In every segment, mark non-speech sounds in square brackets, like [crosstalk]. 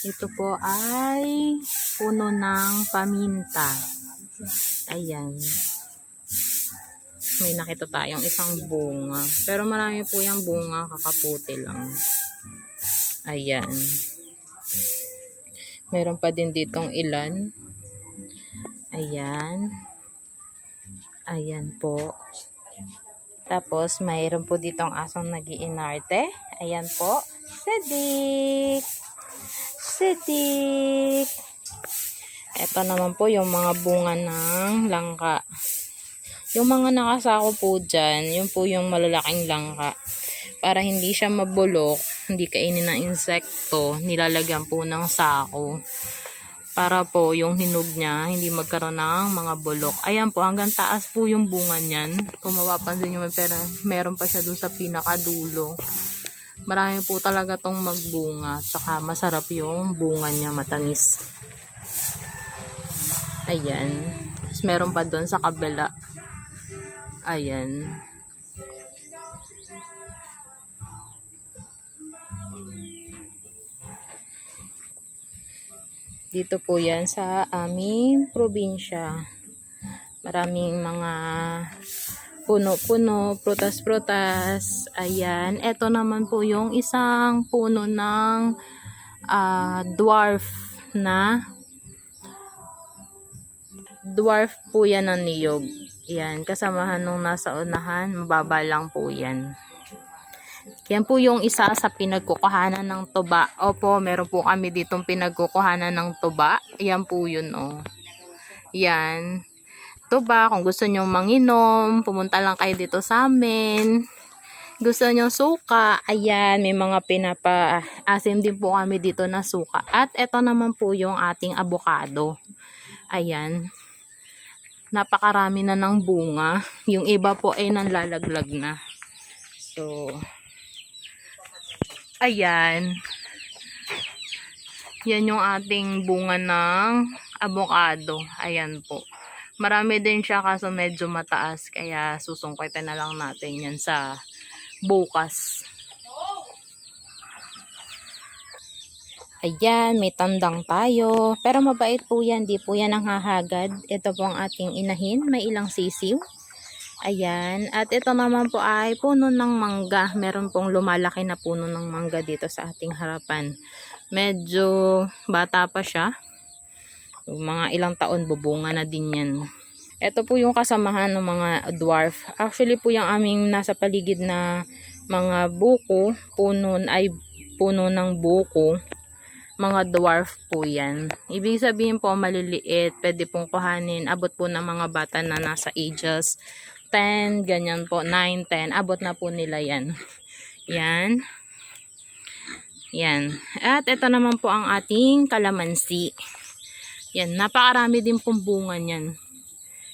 Ito po ay puno ng paminta. Ayan. May nakita tayong isang bunga. Pero marami po yung bunga, kakaputi lang. Ayan. Meron pa din ditong ilan. Ayan. Ayan po. Tapos, mayroon po ditong asong nagiinarte. Ayan po. Sedik! Sedik! Ito naman po yung mga bunga ng langka. Yung mga nakasako po dyan, yun po yung malalaking langka. Para hindi siya mabulok, hindi kainin ng insekto, nilalagyan po ng sako. Para po yung hinog niya, hindi magkaroon ng mga bulok. Ayan po, hanggang taas po yung bunga niyan. Kung mapapansin nyo, pero meron pa siya dun sa pinakadulo. Marami po talaga tong magbunga. Tsaka masarap yung bunga niya, matamis. Ayan. Tapos meron pa doon sa kabila. Ayan. Dito po yan sa aming probinsya. Maraming mga puno-puno, prutas-prutas. Ayan. Ito naman po yung isang puno ng ah, dwarf na dwarf po yan ng niyog. Yan, kasamahan nung nasa unahan, mababa lang po yan. Yan po yung isa sa pinagkukuhanan ng tuba. Opo, meron po kami ditong pinagkukuhanan ng tuba. Yan po yun, oh. Yan. Tuba, kung gusto nyo manginom, pumunta lang kayo dito sa amin. Gusto nyo suka, ayan, may mga pinapa-asim din po kami dito na suka. At ito naman po yung ating abukado. Ayan napakarami na ng bunga. Yung iba po ay nanlalaglag na. So, ayan. Yan yung ating bunga ng avocado. Ayan po. Marami din siya kaso medyo mataas. Kaya susungkitan na lang natin yan sa bukas. Ayan, may tandang tayo. Pero mabait po yan, di po yan ang hahagad. Ito po ang ating inahin, may ilang sisiw. Ayan, at ito naman po ay puno ng mangga. Meron pong lumalaki na puno ng mangga dito sa ating harapan. Medyo bata pa siya. Mga ilang taon bubunga na din yan. Ito po yung kasamahan ng mga dwarf. Actually po yung aming nasa paligid na mga buko, puno ay puno ng buko mga dwarf po yan. Ibig sabihin po maliliit, pwede pong kuhanin, abot po ng mga bata na nasa ages 10, ganyan po, 9, 10, abot na po nila yan. Yan. Yan. At ito naman po ang ating kalamansi. Yan, napakarami din pong bunga niyan.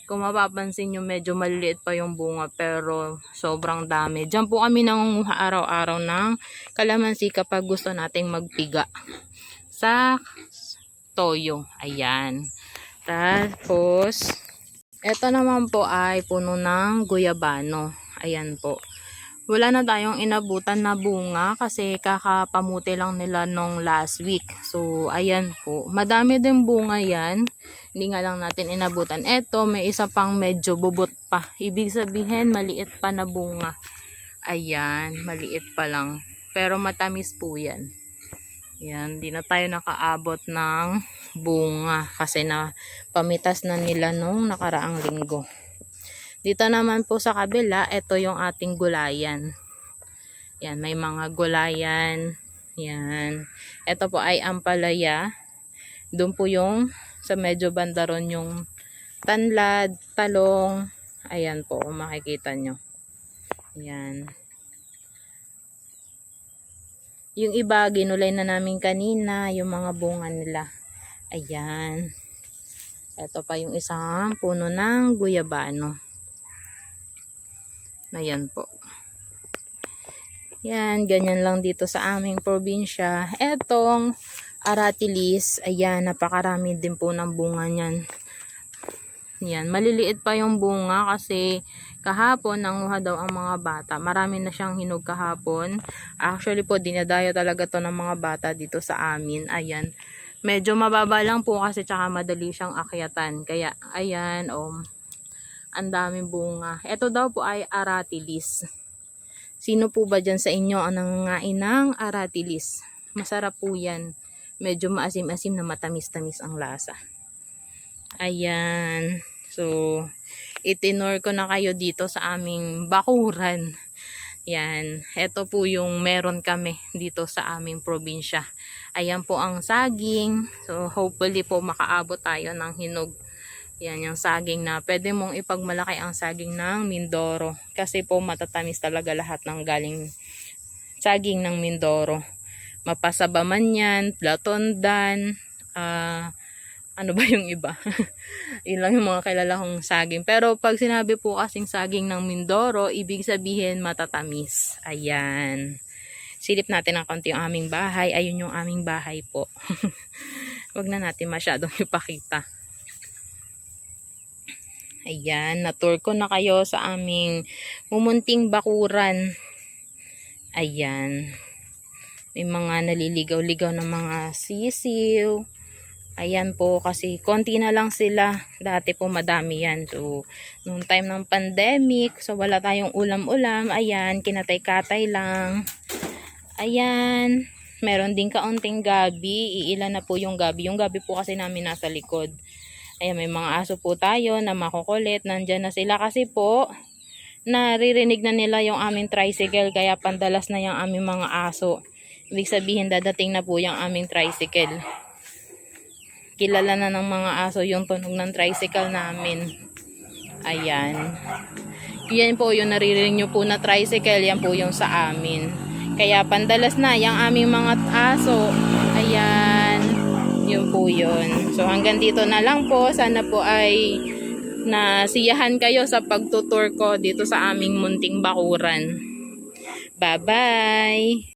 Kung mapapansin nyo, medyo maliliit pa yung bunga pero sobrang dami. Diyan po kami nangunguha araw-araw ng kalamansi kapag gusto nating magpiga sa toyo. Ayan. Tapos, ito naman po ay puno ng guyabano. Ayan po. Wala na tayong inabutan na bunga kasi kakapamuti lang nila nung last week. So, ayan po. Madami din bunga yan. Hindi nga lang natin inabutan. Ito, may isa pang medyo bubot pa. Ibig sabihin, maliit pa na bunga. Ayan, maliit pa lang. Pero matamis po yan. Yan, di na tayo nakaabot ng bunga kasi na pamitas na nila nung nakaraang linggo. Dito naman po sa kabila, ito yung ating gulayan. Yan, may mga gulayan. Yan. Ito po ay ampalaya. Doon po yung sa medyo bandaron yung tanlad, talong. Ayan po, kung makikita nyo. Yan. Yung iba, ginulay na namin kanina, yung mga bunga nila. Ayan. Ito pa yung isang puno ng guyabano. Ayan po. Yan, ganyan lang dito sa aming probinsya. Etong aratilis, ayan, napakarami din po ng bunga niyan. Yan, maliliit pa yung bunga kasi kahapon nanguha daw ang mga bata. Marami na siyang hinog kahapon. Actually po, dinadayo talaga to ng mga bata dito sa amin. Ayan. Medyo mababa lang po kasi tsaka madali siyang akyatan. Kaya, ayan, oh, ang daming bunga. Ito daw po ay aratilis. Sino po ba dyan sa inyo ang nangangain ng aratilis? Masarap po yan. Medyo maasim-asim na matamis-tamis ang lasa. Ayan. So, itinor ko na kayo dito sa aming bakuran. Yan. Ito po yung meron kami dito sa aming probinsya. Ayan po ang saging. So, hopefully po makaabot tayo ng hinog. Yan yung saging na pwede mong ipagmalaki ang saging ng Mindoro. Kasi po matatamis talaga lahat ng galing saging ng Mindoro. Mapasaba man yan, platondan, ah, ano ba yung iba? [laughs] Yun yung mga kilala kong saging. Pero pag sinabi po kasing saging ng Mindoro, ibig sabihin matatamis. Ayan. Silip natin ng konti yung aming bahay. Ayun yung aming bahay po. [laughs] Huwag na natin masyadong [laughs] ipakita. Ayan, na-tour ko na kayo sa aming mumunting bakuran. Ayan. May mga naliligaw-ligaw na mga sisiw. Ayan po, kasi konti na lang sila. Dati po madami yan. So, noong time ng pandemic, so wala tayong ulam-ulam. Ayan, kinatay-katay lang. Ayan. Meron din kaunting gabi. Iilan na po yung gabi. Yung gabi po kasi namin nasa likod. Ayan, may mga aso po tayo na makukulit. Nandyan na sila kasi po, naririnig na nila yung aming tricycle. Kaya pandalas na yung aming mga aso. Ibig sabihin, dadating na po yung aming tricycle kilala na ng mga aso yung tunog ng tricycle namin. Ayan. Yan po yung naririnig nyo po na tricycle, yan po yung sa amin. Kaya pandalas na yung aming mga aso. Ayan. Yun po yun. So hanggang dito na lang po. Sana po ay nasiyahan kayo sa pagtutour ko dito sa aming munting bakuran. Bye-bye!